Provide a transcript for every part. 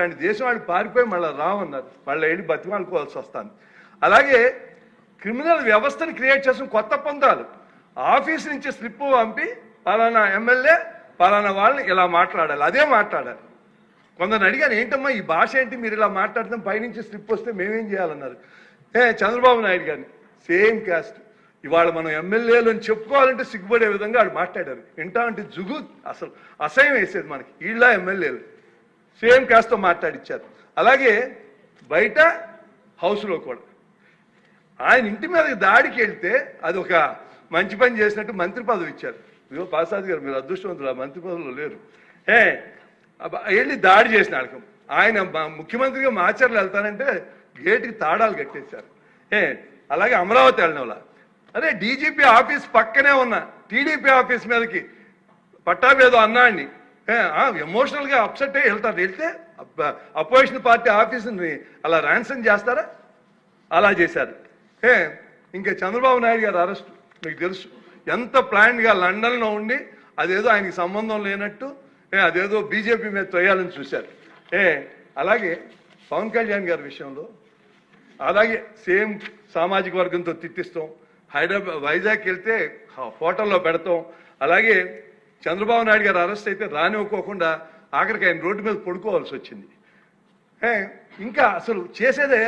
అట్లాంటి దేశం వాళ్ళు పారిపోయి మళ్ళీ రామన్నారు మళ్ళీ వెళ్ళి బతిమాలుకోవాల్సి వస్తాను అలాగే క్రిమినల్ వ్యవస్థను క్రియేట్ చేసిన కొత్త పొందాలు. ఆఫీస్ నుంచి స్లిప్ పంపి పలానా ఎమ్మెల్యే పలానా వాళ్ళని ఇలా మాట్లాడాలి అదే మాట్లాడాలి. కొందరు అడిగాను ఏంటమ్మా ఈ భాష ఏంటి? మీరు ఇలా మాట్లాడతాం పైనుంచి స్లిప్ వస్తే మేమేం చేయాలన్నారు. ఏ చంద్రబాబు నాయుడు గారిని. Same caste. ఇవాళ మనం ఎమ్మెల్యేలు అని చెప్పుకోవాలంటే సిగ్గుపడే విధంగా వాళ్ళు మాట్లాడారు. వింటా అంటే జుగు అసలు అసహ్యం వేసేది మనకి. వీళ్ళ ఎమ్మెల్యేలు. సేమ్ క్యాస్ట్తో మాట్లాడిచ్చారు. అలాగే బయట హౌస్లో కూడా. ఆయన ఇంటి మీద దాడికి వెళ్తే అది ఒక మంచి పని చేసినట్టు మంత్రి పదవి ఇచ్చారు. ఇదిగో ప్రసాద్ గారు మీరు అదృష్టవంతులు మంత్రి పదవిలో లేరు. ఏ వెళ్ళి దాడి చేసిన అడకం ఆయన ముఖ్యమంత్రిగా మాచర్లు వెళ్తానంటే గేటుకి తాడాలు కట్టేశారు. ఏ అలాగే అమరావతి వెళ్ళిన వాళ్ళ అదే డీజీపీ ఆఫీస్ పక్కనే ఉన్న టీడీపీ ఆఫీస్ మీదకి పట్టాభేదో అన్నాడిని. ఎమోషనల్ ఎమోషనల్గా అప్సెట్ అయ్యి వెళ్తారు. వెళ్తే అపోజిషన్ పార్టీ ఆఫీసుని అలా ర్యాన్సన్ చేస్తారా? అలా చేశారు. ఏ ఇంకా చంద్రబాబు నాయుడు గారు అరెస్ట్ మీకు తెలుసు. ఎంత ప్లాన్గా లండన్లో ఉండి అదేదో ఆయనకి సంబంధం లేనట్టు ఏ అదేదో బీజేపీ మీద తొయ్యాలని చూశారు. ఏ అలాగే పవన్ కళ్యాణ్ గారి విషయంలో అలాగే సేమ్ సామాజిక వర్గంతో తిట్టిస్తాం. హైదరాబాద్ వైజాగ్ వెళ్తే హోటల్లో పెడతాం. అలాగే చంద్రబాబు నాయుడు గారు అరెస్ట్ అయితే రానివ్వకోకుండా ఆఖరికి ఆయన రోడ్డు మీద పడుకోవాల్సి వచ్చింది. ఇంకా అసలు చేసేదే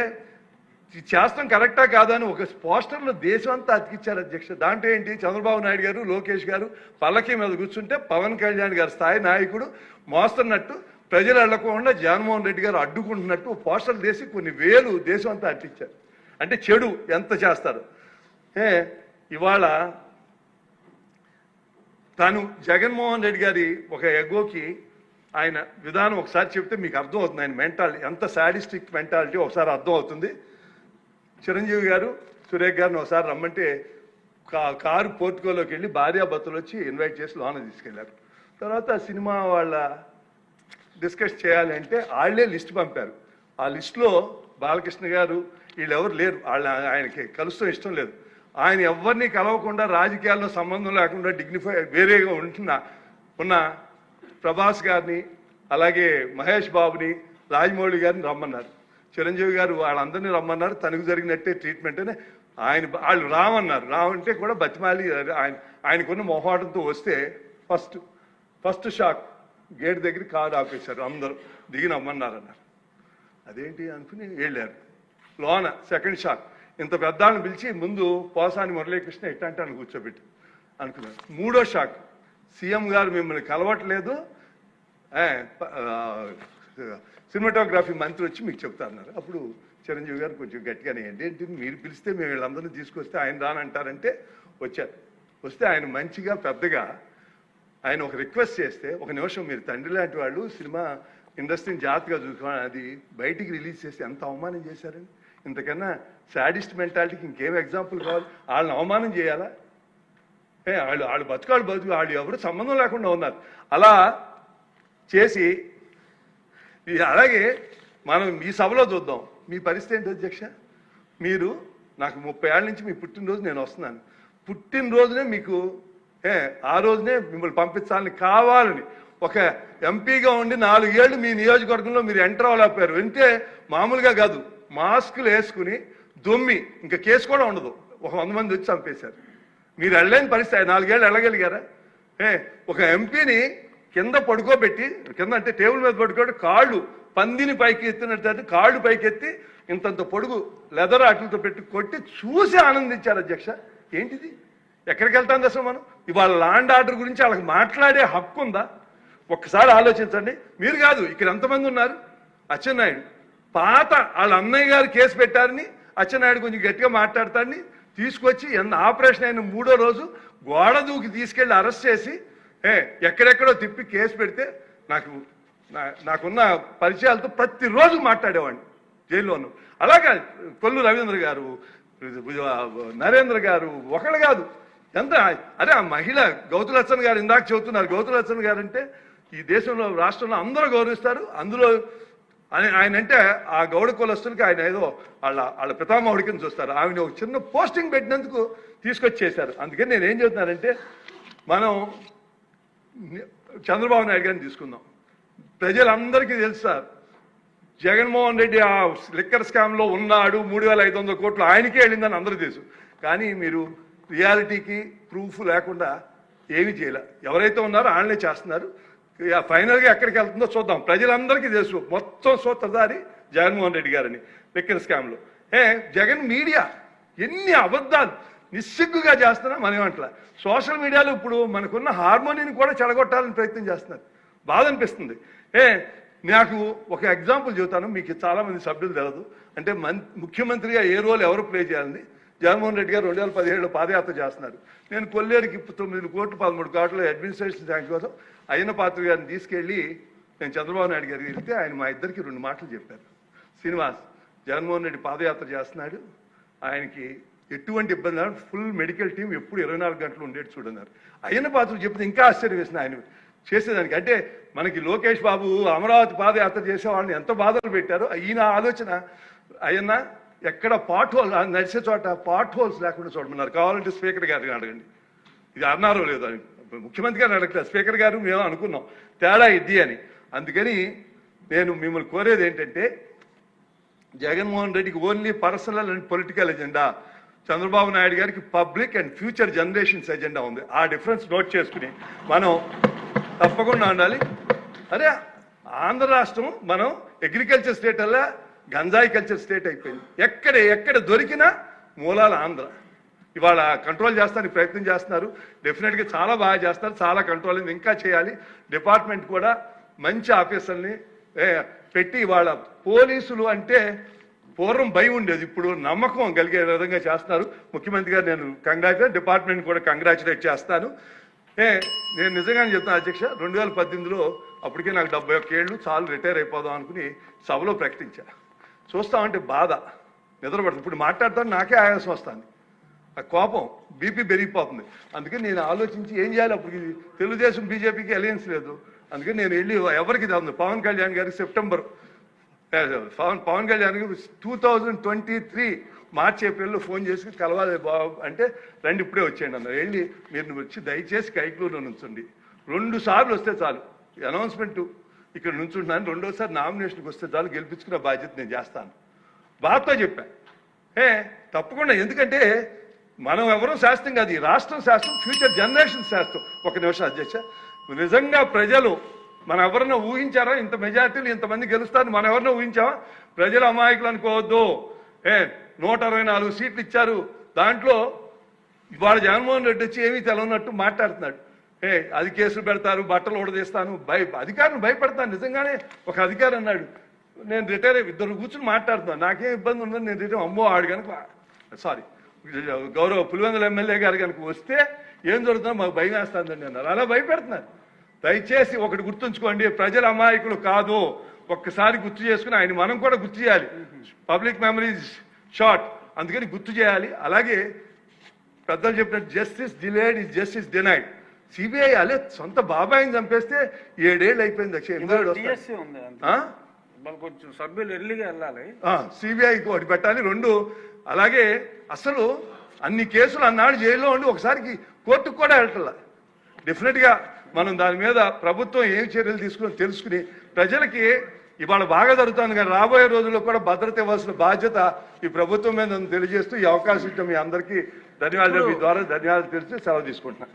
చేస్తాం కరెక్టా కాదా అని ఒక పోస్టర్లో దేశం అంతా అతికిచ్చారు అధ్యక్ష. దాంట్లో ఏంటి? చంద్రబాబు నాయుడు గారు లోకేష్ గారు పల్లకి మీద కూర్చుంటే పవన్ కళ్యాణ్ గారి స్థాయి నాయకుడు మోస్తున్నట్టు ప్రజలు వెళ్ళకుండా జగన్మోహన్ రెడ్డి గారు అడ్డుకుంటున్నట్టు పోస్టర్లు తీసి కొన్ని వేలు దేశం అంతా అట్టించారు అంటే చెడు ఎంత చేస్తారు? ఏ ఇవాళ తాను జగన్మోహన్ రెడ్డి గారి ఒక ఎగోకి ఆయన విధానం ఒకసారి చెప్తే మీకు అర్థం అవుతుంది ఆయన మెంటాలిటీ ఎంత సాడిస్టిక్ మెంటాలిటీ ఒకసారి అర్థం అవుతుంది చిరంజీవి గారు సురేఖ్ గారిని ఒకసారి రమ్మంటే కారు పోర్టుకోలోకి వెళ్ళి భార్యాభర్తలు వచ్చి ఇన్వైట్ చేసి లోన తీసుకెళ్ళారు. తర్వాత సినిమా వాళ్ళ డిస్కస్ చేయాలంటే వాళ్ళే లిస్ట్ పంపారు. ఆ లిస్టులో బాలకృష్ణ గారు వీళ్ళెవరు లేరు. వాళ్ళ ఆయనకి కలుస్తూ ఇష్టం లేదు. ఆయన ఎవరిని కలవకుండా రాజకీయాల్లో సంబంధం లేకుండా డిగ్నిఫై వేరేగా ఉంటున్న ఉన్న ప్రభాస్ గారిని అలాగే మహేష్ బాబుని రాజమౌళి గారిని రమ్మన్నారు. చిరంజీవి గారు వాళ్ళందరినీ రమ్మన్నారు. తనకు జరిగినట్టే ట్రీట్మెంట్ అని ఆయన వాళ్ళు రామన్నారు. రావంటే కూడా బతిమాలి ఆయన ఆయనకున్న మొహాటంతో వస్తే ఫస్ట్ ఫస్ట్ షాక్ గేట్ దగ్గర కారు ఆపేశారు అందరూ. దిగి నమ్మన్నారు అన్నారు అదేంటి అనుకుని వెళ్ళారు. లోన సెకండ్ షాక్ ఇంత పెద్దాన్ని పిలిచి ముందు పోసాని మురళీకృష్ణ ఇట్లాంటి కూర్చోబెట్టి అనుకున్నాను. మూడో షాక్. సీఎం గారు మిమ్మల్ని కలవట్లేదు. సినిమాటోగ్రఫీ మంత్రి వచ్చి మీకు చెప్తారన్నారు అప్పుడు చిరంజీవి గారు కొంచెం గట్టిగానే ఏంటి ఏంటి మీరు పిలిస్తే మేము వీళ్ళందరినీ తీసుకొస్తే ఆయన రానంటారంటే వచ్చారు. వస్తే ఆయన మంచిగా పెద్దగా ఆయన ఒక రిక్వెస్ట్ చేస్తే ఒక నిమిషం మీరు తండ్రి లాంటి వాళ్ళు సినిమా ఇండస్ట్రీని జాగ్రత్తగా చూసుకోవాలి. అది బయటికి రిలీజ్ చేసి ఎంత అవమానం చేశారని ఇంతకన్నా శాడిస్ట్ మెంటాలిటీకి ఇంకేం ఎగ్జాంపుల్ కావాలి? వాళ్ళని అవమానం చేయాలా? ఏ వాళ్ళు వాళ్ళు బతుకాళ్ళు బతుకు వాళ్ళు ఎవరు సంబంధం లేకుండా ఉన్నారు. అలా చేసి అలాగే మనం మీ సభలో చూద్దాం. మీ పరిస్థితి ఏంటి అధ్యక్ష? మీరు నాకు ముప్పై ఏళ్ళ నుంచి మీ పుట్టినరోజు నేను వస్తున్నాను. పుట్టినరోజునే మీకు ఏ ఆ రోజునే మిమ్మల్ని పంపించాలని కావాలని. ఒక ఎంపీగా ఉండి నాలుగేళ్ళు మీ నియోజకవర్గంలో మీరు ఎంటర్ అవ్వలేకపోయారు. వింటే మామూలుగా కాదు. మాస్కులు వేసుకుని దుమ్మి ఇంకా కేసు కూడా ఉండదు. ఒక వంద మంది వచ్చి చంపేశారు. మీరు వెళ్ళలేని పరిస్థితి. నాలుగేళ్ళు వెళ్ళగలిగారా? ఏ ఒక ఎంపీని కింద పడుకోబెట్టి కింద అంటే టేబుల్ మీద పడుకోబెట్టి కాళ్ళు పందిని పైకి ఎత్తినట్టు కాళ్ళు పైకి ఎత్తి ఇంతంత పొడుగు లెదర్ ఆటలతో పెట్టి కొట్టి చూసి ఆనందించారు అధ్యక్ష. ఏంటిది? ఎక్కడికి వెళ్తాం దశ మనం? ఇవాళ లాండ్ ఆర్డర్ గురించి వాళ్ళకి మాట్లాడే హక్కు ఉందా? ఒక్కసారి ఆలోచించండి. మీరు కాదు ఇక్కడ ఎంతమంది ఉన్నారు? అచ్చెన్నాయుడు. పాత వాళ్ళ అన్నయ్య గారు కేసు పెట్టారని అచ్చెన్నాయుడు కొంచెం గట్టిగా మాట్లాడతాడని తీసుకొచ్చి ఎన్న ఆపరేషన్ అయిన మూడో రోజు గోడ దూకి తీసుకెళ్ళి అరెస్ట్ చేసి ఏ ఎక్కడెక్కడో తిప్పి కేసు పెడితే నాకు నా- నాకున్న పరిచయాలతో ప్రతిరోజు మాట్లాడేవాడిని జైల్లోను. అలాగా కొల్లు రవీంద్ర గారు నరేంద్ర గారు ఒకళ్ళు కాదు. ఎంత అరే ఆ మహిళ గౌతులచ్చన్ గారు ఇందాక చెబుతున్నారు. గౌతులచ్చన్ గారు అంటే ఈ దేశంలో రాష్ట్రంలో అందరూ గౌరవిస్తారు. అందులో అని ఆయన అంటే ఆ గౌడ కులస్తులకి ఆయన ఏదో వాళ్ళ వాళ్ళ పితామహుడికి చూస్తారు. ఆమెను ఒక చిన్న పోస్టింగ్ పెట్టినందుకు తీసుకొచ్చేశారు. అందుకని నేను ఏం చెబుతున్నానంటే మనం చంద్రబాబు నాయుడు గారిని తీసుకుందాం. ప్రజలందరికీ తెలుసు సార్ జగన్మోహన్ రెడ్డి ఆ లిక్కర్ స్కామ్లో ఉన్నాడు మూడు వేల ఐదు వందల కోట్లు ఆయనకే వెళ్ళిందని అందరూ తెలుసు. కానీ మీరు రియాలిటీకి ప్రూఫ్ లేకుండా ఏమీ చేయలే. ఎవరైతే ఉన్నారో వాళ్ళనే చేస్తున్నారు. ఫైనల్గా ఎక్కడికి వెళ్తుందో చూద్దాం. ప్రజలందరికీ తెలుసు మొత్తం సూత్రధారి జగన్మోహన్ రెడ్డి గారని లిక్కర్ స్కామ్లో ఏ జగన్ మీడియా ఎన్ని అబద్ధాలు నిస్సిగ్గుగా చేస్తున్నా మనం సోషల్ మీడియాలో ఇప్పుడు మనకున్న హార్మోనీని కూడా చెడగొట్టాలని ప్రయత్నం చేస్తున్నారు. బాధ అనిపిస్తుంది. ఏ నాకు ఒక ఎగ్జాంపుల్ చెబుతాను మీకు చాలామంది సభ్యులు తెలదు. అంటే మన్ ముఖ్యమంత్రిగా ఏ రోల్ ఎవరు ప్లే చేయాలని. జగన్మోహన్ రెడ్డి గారు రెండు వేల పదిహేడులో పాదయాత్ర చేస్తున్నారు. నేను కొల్లేరుకి ఇప్పుడు తొమ్మిది కోట్లు పదమూడు కోట్లు అడ్మినిస్ట్రేషన్ శాఖ కోసం అయిన పాత్ర గారిని తీసుకెళ్ళి నేను చంద్రబాబు నాయుడు గారికి వెళ్తే ఆయన మా ఇద్దరికి రెండు మాటలు చెప్పారు. శ్రీనివాస్ జగన్మోహన్ రెడ్డి పాదయాత్ర చేస్తున్నాడు. ఆయనకి ఎటువంటి ఇబ్బంది లేదు ఫుల్ మెడికల్ టీం ఎప్పుడు ఇరవై నాలుగు గంటలు ఉండేది చూడన్నారు. అయిన పాత్ర చెప్తే ఇంకా ఆశ్చర్యం వేసింది ఆయన. చేసేదానికి అంటే మనకి లోకేష్ బాబు అమరావతి పాదయాత్ర చేసే వాళ్ళని ఎంత బాధలు పెట్టారో ఈయన ఆలోచన ఆయన ఎక్కడ పాట్ హోల్ నడిచే చోట పాట్ హోల్స్ లేకుండా చూడమన్నారు. కావాలంటే స్పీకర్ గారిని అడగండి. ఇది అన్నారో లేదో అని. ముఖ్యమంత్రి గారిని అడగలేదు స్పీకర్ గారు మేము అనుకున్నాం. తేడా ఇది అని. అందుకని నేను మిమ్మల్ని కోరేది ఏంటంటే జగన్మోహన్ రెడ్డికి only personal and political agenda Chandrababu Naidu గారికి public and future generations agenda ఉంది. ఆ డిఫరెన్స్ నోట్ చేసుకుని మనం తప్పకుండా ఉండాలి. అరే ఆంధ్ర రాష్ట్రం మనం అగ్రికల్చర్ స్టేట్ అలా గంజాయి కల్చర్ స్టేట్ అయిపోయింది. ఎక్కడ ఎక్కడ దొరికినా మూలాల ఆంధ్ర. ఇవాళ కంట్రోల్ చేస్తానికి ప్రయత్నం చేస్తున్నారు. డెఫినెట్గా చాలా బాగా చేస్తారు చాలా కంట్రోల్ ఇంకా చేయాలి. డిపార్ట్మెంట్ కూడా మంచి ఆఫీసర్ని పెట్టి ఇవాళ పోలీసులు అంటే పూర్వం భయం ఉండేది. ఇప్పుడు నమ్మకం కలిగే విధంగా చేస్తున్నారు. ముఖ్యమంత్రి గారు నేను కంగ్రాచులేట్ డిపార్ట్మెంట్ కూడా కంగ్రాచులేట్ చేస్తాను. ఏ నేను నిజంగానే చెప్తాను అధ్యక్ష రెండు వేల పద్దెనిమిదిలో అప్పటికే నాకు డెబ్బై ఒక్క ఏళ్ళు చాలు రిటైర్ అయిపోదాం అనుకుని సభలో ప్రకటించాను చూస్తామంటే బాధ. నిద్రపడుతుంది ఇప్పుడు మాట్లాడతాను నాకే ఆయాసం వస్తుంది. ఆ కోపం బీపీ పెరిగిపోతుంది. అందుకని నేను ఆలోచించి ఏం చేయాలి? అప్పుడు తెలుగుదేశం బీజేపీకి అలయన్స్ లేదు. అందుకని నేను వెళ్ళి ఎవరికి ఉంది పవన్ కళ్యాణ్ గారికి September Pawan Pawan Kalyan garu two thousand twenty three March ఏప్రిల్లో ఫోన్ చేసి కలవాలి బాబు అంటే రండి ఇప్పుడే వచ్చేయండి అన్నారు. వెళ్ళి మీరు వచ్చి దయచేసి కైక్లూరులో నుంచండి. రెండు సార్లు వస్తే చాలు. అనౌన్స్మెంట్ ఇక్కడ నుంచుంటున్నాను రెండోసారి నామినేషన్కి వస్తే చాలు గెలిపించుకునే బాధ్యత నేను చేస్తాను. బాధతో చెప్పా. ఏ తప్పకుండా. ఎందుకంటే మనం ఎవరో శాస్త్రం కాదు. ఈ రాష్ట్రం శాస్త్రం ఫ్యూచర్ జనరేషన్ శాస్త్రం. ఒక నిమిషం అధ్యక్ష. నిజంగా ప్రజలు మనం ఎవరన్నా ఊహించారా? ఇంత మెజార్టీలు ఇంతమంది గెలుస్తారని మనం ఎవరన్నా ఊహించావా ప్రజలు అమాయకులు అనుకోవద్దు. ఏ నూట అరవై నాలుగు సీట్లు ఇచ్చారు. దాంట్లో ఇవాళ జగన్మోహన్ రెడ్డి వచ్చి ఏమీ తెలవనట్టు మాట్లాడుతున్నాడు. ఏ అది కేసులు పెడతారు బట్టలు ఉడదీస్తాను భయ అధికారులు భయపడతాను నిజంగానే ఒక అధికారి అన్నాడు. నేను రిటైర్ అయ్యి ఇద్దరు కూర్చుని మాట్లాడుతున్నాను నాకేం ఇబ్బంది ఉందని నేను రిటైర్ అమ్మో ఆడు కనుక సారీ గౌరవ పులివెందుల ఎమ్మెల్యే గారు కనుక వస్తే ఏం జరుగుతుందో మాకు భయం వేస్తుందండి అన్నారు. అలా భయపెడుతున్నారు. దయచేసి ఒకటి గుర్తుంచుకోండి ప్రజల అమాయకులు కాదు. ఒక్కసారి గుర్తు చేసుకుని ఆయన మనం కూడా గుర్తు చేయాలి. పబ్లిక్ మెమరీస్ షార్ట్ అందుకని గుర్తు చేయాలి. అలాగే పెద్దలు చెప్పినట్టు justice delayed is justice denied CBI అలే సొంత బాబాయిని చంపేస్తే ఏడేళ్ళు అయిపోయింది? వాళ్ళు కొంచెం సభ్యులు ఎర్లీగా వెళ్ళాలి. సిబిఐకి ఒకటి పెట్టాలి రెండు. అలాగే అసలు అన్ని కేసులు అన్నాడు జైల్లో ఉండి ఒకసారికి కోర్టుకు కూడా వెళ్ళట్లా. డెఫినెట్గా మనం దాని మీద ప్రభుత్వం ఏం చర్యలు తీసుకుని తెలుసుకుని ప్రజలకి ఇవాళ బాగా జరుగుతుంది కానీ రాబోయే రోజుల్లో కూడా భద్రత ఇవ్వాల్సిన బాధ్యత ఈ ప్రభుత్వం మీద తెలియజేస్తూ ఈ అవకాశం ఇచ్చిన మీ అందరికీ ధన్యవాదాలు. మీ ద్వారా ధన్యవాదాలు తెలిసి సెలవు తీసుకుంటున్నాను.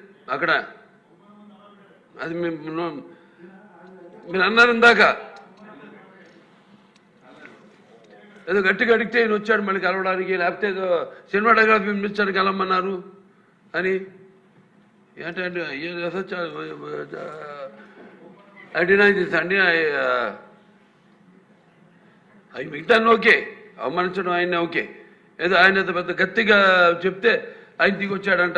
అక్కడ. అది మేము మీరు అన్నారు ఇందాక. ఏదో గట్టిగా అడిగితే ఈయన వచ్చాడు మళ్ళీ కలవడానికి లేకపోతే ఏదో సినిమాటోగ్రఫీ మినిస్టర్ కలవమన్నారు అని. ఏంటంటే ఐ డినై దిస్ అండి? అవి మిగతాన్ని ఓకే అవమానించడం ఆయన ఓకే. ఏదో ఆయన పెద్ద గట్టిగా చెప్తే ఆయన దిగి వచ్చాడంట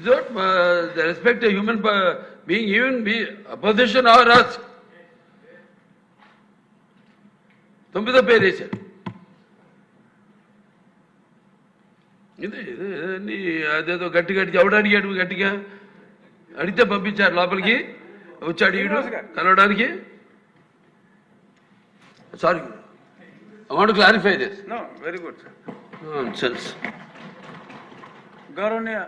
అడి వేసిందని respect human being even be opposition or us తొమ్మిదో పేరు వేశారు ఇదే అదేదో గట్టి గట్టి ఎవడు అడిగాడు గట్టిగా అడిగితే పంపించారు లోపలికి వచ్చాడు ఈడు కలవడానికి sorry want clarify this very good sir sense గౌరవనీయ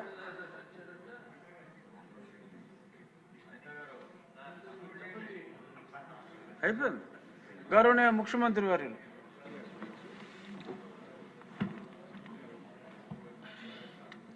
అయిపోయింది. గౌరవనీయ ముఖ్యమంత్రి వర్యులు